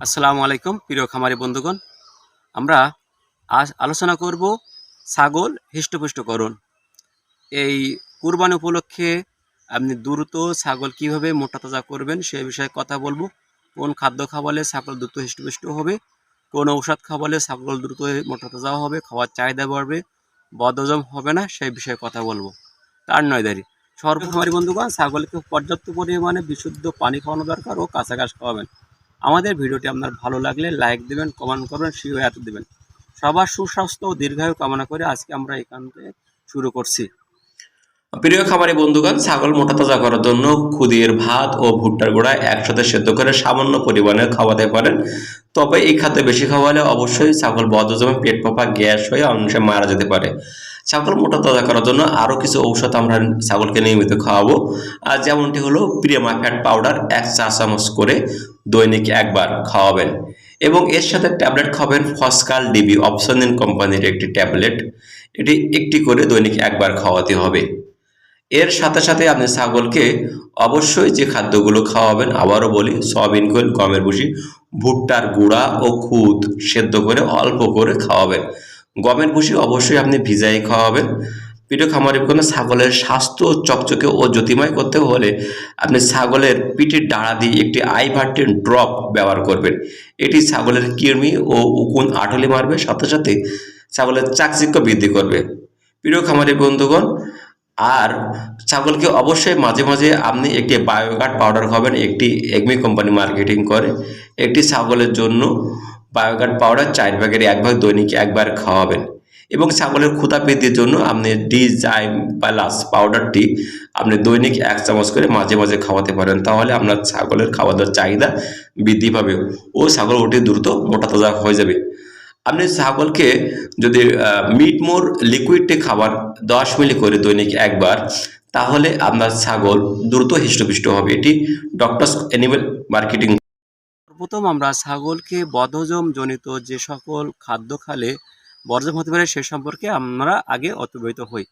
আসসালামু আলাইকুম, প্রিয় খামারি বন্ধুগণ। আমরা আজ আলোচনা করব ছাগল হৃষ্টপুষ্টকরণ এই কুরবানি উপলক্ষে আপনি দ্রুত ছাগল কীভাবে মোটা তাজা করবেন সে বিষয়ে কথা বলব। কোন খাদ্য খাওয়ালে ছাগল দ্রুত হৃষ্টপুষ্ট হবে, কোন ঔষধ খাওয়ালে ছাগল দ্রুত মোটা তাজা হবে, খাওয়ার চাহিদা বাড়বে, বদহজম হবে না, সেই বিষয়ে কথা বলব। তার নয় দাঁড়ি সর্বখামারি বন্ধুগণ, ছাগলকে পর্যাপ্ত পরিমাণে বিশুদ্ধ পানি খাওয়ানো দরকার ও ঘাস খাওয়াবেন। আমাদের ভিডিওটি আপনার ভালো লাগলে লাইক দেবেন কমেন্ট করবেন শেয়ার দেবেন। সবার সুস্বাস্থ্য ও দীর্ঘায়ু কামনা করে আজকে আমরা এখান থেকে শুরু করছি। প্রিয় খামারি বন্ধুগণ, ছাগল মোটা তাজা করার জন্য খুদের ভাত ও ভুট্টার গোড়া একসাথে সেদ্ধ করে সামান্য পরিমাণে খাওয়াতে পারেন। তবে এই খাদ্য বেশি খাওয়ালে অবশ্যই ছাগল বদহজমে পেট ফাঁপা গ্যাস হয়ে অনেক মারা যেতে পারে। ছাগল মোটা তাজা করার জন্য আরও কিছু ঔষধ আমরা ছাগলকে নিয়মিত খাওয়াবো। আর যেমনটি হলো, প্রিয়ামা ফ্যাট পাউডার এক চা চামচ করে দৈনিক একবার খাওয়াবেন। এবং এর সাথে ট্যাবলেট খাবেন ফসকাল ডিবি অপশনিন কোম্পানির একটি ট্যাবলেট। এটি একটি করে দৈনিক একবার খাওয়াতে হবে। এর সাথে সাথে আপনি ছাগলকে অবশ্যই যে খাদ্যগুলো খাওয়াবেন, আবারও বলি, সয়াবিন খোল, গমের ভুসি, ভুট্টার গুঁড়া ও খুদ সেদ্ধ করে, অল্প করে খাওয়াবেন। গমের ভুসি অবশ্যই আপনি ভিজাই খাওয়াবেন। প্রিয় খামারি কোনো ছাগলের স্বাস্থ্য চকচকে ও জ্যোতিময় করতে হলে আপনি ছাগলের পিঠের ডাড়া দিয়ে একটি আই ভার্টিন ড্রপ ব্যবহার করবেন। এটি ছাগলের কৃমি ও উকুন আটলি মারবে, সাথে সাথে ছাগলের চাকচিক্য বৃদ্ধি করবে। প্রিয় খামারি বন্ধুগণ আর ছাগলকে অবশ্যই মাঝে মাঝে আপনি একটি বায়োগার্ড পাউডার খাবেন, একটি এগমি কোম্পানি মার্কেটিং করে। একটি ছাগলের জন্য বায়োগার্ড পাউডার চার ভাগের এক ভাগ দৈনিক একবার খাওয়াবেন। এবং ছাগলের ক্ষুধা বৃদ্ধির জন্য আপনি ডিজাইম প্লাস পাউডারটি আপনি দৈনিক এক চামচ করে মাঝে মাঝে খাওয়াতে পারেন। তাহলে আপনার ছাগলের খাওয়া দাওয়ার চাহিদা বৃদ্ধি পাবে ও ছাগল ওটি দ্রুত মোটা তাজা হয়ে যাবে। আপনি ছাগলকে যদি মিট মোর লিকুইডটি খাবার দশ মিলি করে দৈনিক একবার, তাহলে আপনার ছাগল দ্রুত হৃষ্টপুষ্ট হবে। এটি ডক্টরস অ্যানিমেল মার্কেটিং প্রথম আমরা ছাগলকে বদহজম জনিত যে সকল খাদ্য খালে বর্জন হতে পারে সে সম্পর্কে আমরা আগে অতিবাহিত হই।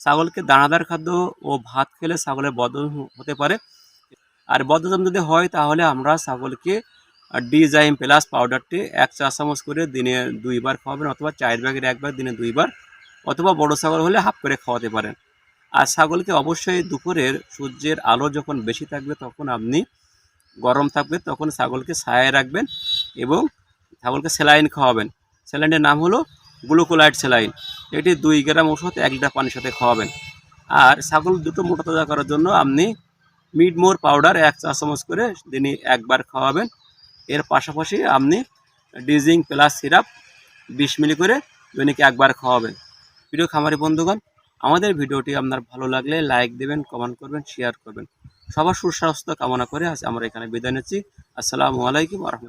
ছাগলকে দানাদার খাদ্য ও ভাত খেলে ছাগলের বদহজম হতে পারে। আর বদহজম যদি হয়, তাহলে আমরা ছাগলকে ডিজাইম প্লাস পাউডারটি এক চা চামচ করে দিনে দুইবার খাওয়াবেন অথবা চার ব্যাগের একবার, দিনে দুইবার, অথবা বড় ছাগল হলে হাফ করে খাওয়াতে পারেন। আর ছাগলকে অবশ্যই দুপুরের সূর্যের আলো যখন বেশি থাকবে তখন আপনি গরম থাকবে তখন ছাগলকে ছায়ায় রাখবেন এবং ছাগলকে স্যালাইন খাওয়াবেন। স্যালাইনের নাম হলো গ্লুকোলাইট স্যালাইন। এটি দুই গ্রাম ওষুধ, এক লিটার পানির সাথে খাওয়াবেন। আর ছাগল দুটো মোটা তাজা করার জন্য আপনি মিডমোর পাউডার এক চা চামচ করে দিনে একবার খাওয়াবেন। এর পাশাপাশি আপনি ডিজিং প্লাস সিরাপ বিশ মিলি করে দৈনিক একবার খাওয়াবেন। প্রিয় খামারি বন্ধুগণ, আমাদের ভিডিওটি আপনার ভালো লাগলে লাইক দেবেন, কমেন্ট করবেন, শেয়ার করবেন। সবার সুস্বাস্থ্য কামনা করে আজ আমরা এখানে বিদায় নিচ্ছি। আসসালামু আলাইকুম রহমতুল্লাহ।